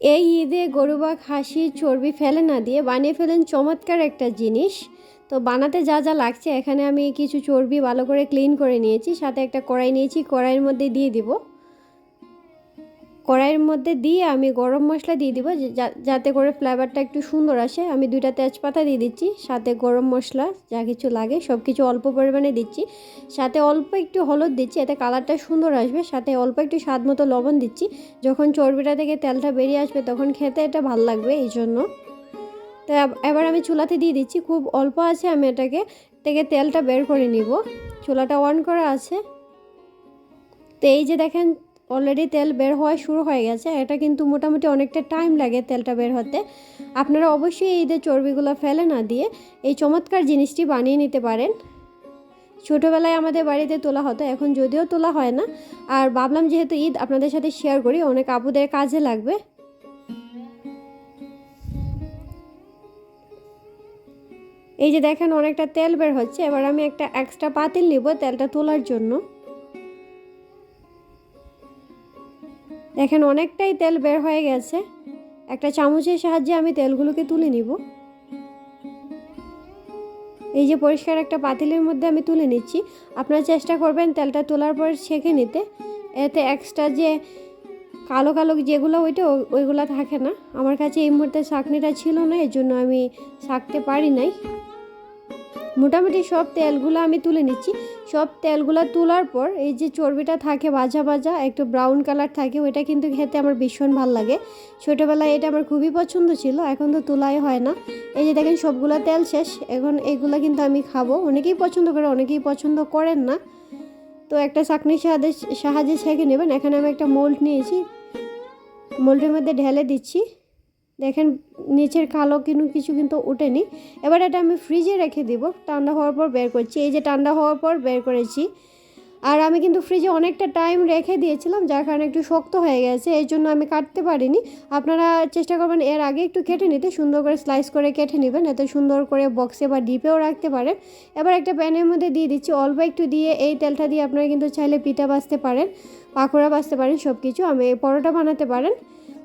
এই ঈদে গরু বা খাসি, চর্বি ফেলে না দিয়ে বানিয়ে ফেলেন চমৎকার একটা জিনিস। তো বানাতে যা যা লাগছে, এখানে আমি কিছু চর্বি ভালো করে ক্লিন করে নিয়েছি, সাথে একটা কড়াই নিয়েছি, কড়াইয়ের মধ্যে দিয়ে দিব। কড়াইয়ের মধ্যে দিয়ে আমি গরম মশলা দিয়ে দিব যাতে করে ফ্লেভারটা একটু সুন্দর আসে। আমি দুইটা তেজপাতা দিয়ে দিচ্ছি, সাথে গরম মশলা যা কিছু লাগে সব কিছু অল্প পরিমাণে দিচ্ছি। সাথে অল্প একটু হলুদ দিচ্ছি, এতে কালারটা সুন্দর আসবে। সাথে অল্প একটু স্বাদ মতো লবণ দিচ্ছি। যখন চর্বিটা থেকে তেলটা বেরিয়ে আসবে, তখন খেতে এটা ভালো লাগবে এই জন্য। তো এবার আমি চুলাতে দিয়ে দিচ্ছি, খুব অল্প আছে আমি এটাকে, থেকে তেলটা বের করে নিব। চুলাটা অন করা আছে। তো এই যে দেখেন অলরেডি তেল বের হওয়া শুরু হয়ে গেছে। এটা কিন্তু মোটামুটি অনেকটা টাইম লাগে তেলটা বের হতে। আপনারা অবশ্যই এই ঈদের চর্বিগুলো ফেলে না দিয়ে এই চমৎকার জিনিসটি বানিয়ে নিতে পারেন। ছোটোবেলায় আমাদের বাড়িতে তোলা হতো, এখন যদিও তোলা হয় না। আর ভাবলাম যেহেতু ঈদ, আপনাদের সাথে শেয়ার করি, অনেক আপুদের কাজে লাগবে। এই যে দেখেন, অনেকটা তেল বের হচ্ছে। এবার আমি একটা এক্সট্রা পাতিল নিব তেলটা তোলার জন্য। দেখেন অনেকটাই তেল বের হয়ে গেছে। একটা চামচের সাহায্যে আমি তেলগুলোকে তুলে নিব। এই যে পরিষ্কার একটা পাতিলের মধ্যে আমি তুলে নিচ্ছি। আপনারা চেষ্টা করবেন তেলটা তোলার পর ছেঁকে নিতে। এতে এক্সট্রা যে কালো কালো যেগুলো ওইটা ওইগুলো থাকে না। আমার কাছে এই মুহূর্তে শাকনিটা ছিল না এর জন্য আমি শাকতে পারি নাই। মোটামুটি সব তেলগুলো আমি তুলে নিচ্ছি। সব তেলগুলো তোলার পর এই যে চর্বিটা থাকে ভাজা ভাজা, একটু ব্রাউন কালার থাকে, ওইটা কিন্তু খেতে আমার ভীষণ ভালো লাগে। ছোটোবেলায় এটা আমার খুবই পছন্দ ছিল, এখন তো তোলাই হয় না। এই যে দেখেন সবগুলো তেল শেষ, এখন এইগুলো কিন্তু আমি খাব। অনেকেই পছন্দ করে, অনেকেই পছন্দ করেন না। তো একটা চাকনির সাহায্যে সাহায্যে ছেঁকে নেবেন। এখানে আমি একটা মোল্ড নিয়েছি। মোল্ডের মধ্যে ঢেলে দিচ্ছি। দেখেন নিচের কালো কিন্তু কিছু কিন্তু ওঠেনি। এবার এটা আমি ফ্রিজে রেখে দিব, ঠান্ডা হওয়ার পর বের করছি। এই যে ঠান্ডা হওয়ার পর বের করেছি। আর আমি কিন্তু ফ্রিজে অনেকটা টাইম রেখে দিয়েছিলাম, যার কারণে একটু শক্ত হয়ে গেছে, এই জন্য আমি কাটতে পারিনি। আপনারা চেষ্টা করবেন এর আগে একটু কেটে নিতে, সুন্দর করে স্লাইস করে কেটে নেবেন, এতে সুন্দর করে বক্সে বা ডিপেও রাখতে পারেন। এবার একটা প্যানের মধ্যে দিয়ে দিচ্ছি, অল্প একটু দিয়ে এই তেলটা দিয়ে আপনারা কিন্তু চাইলে পিঠা বাছতে পারেন, পাকোড়া বাছতে পারেন সব কিছু আমি পরোটা বানাতে পারেন।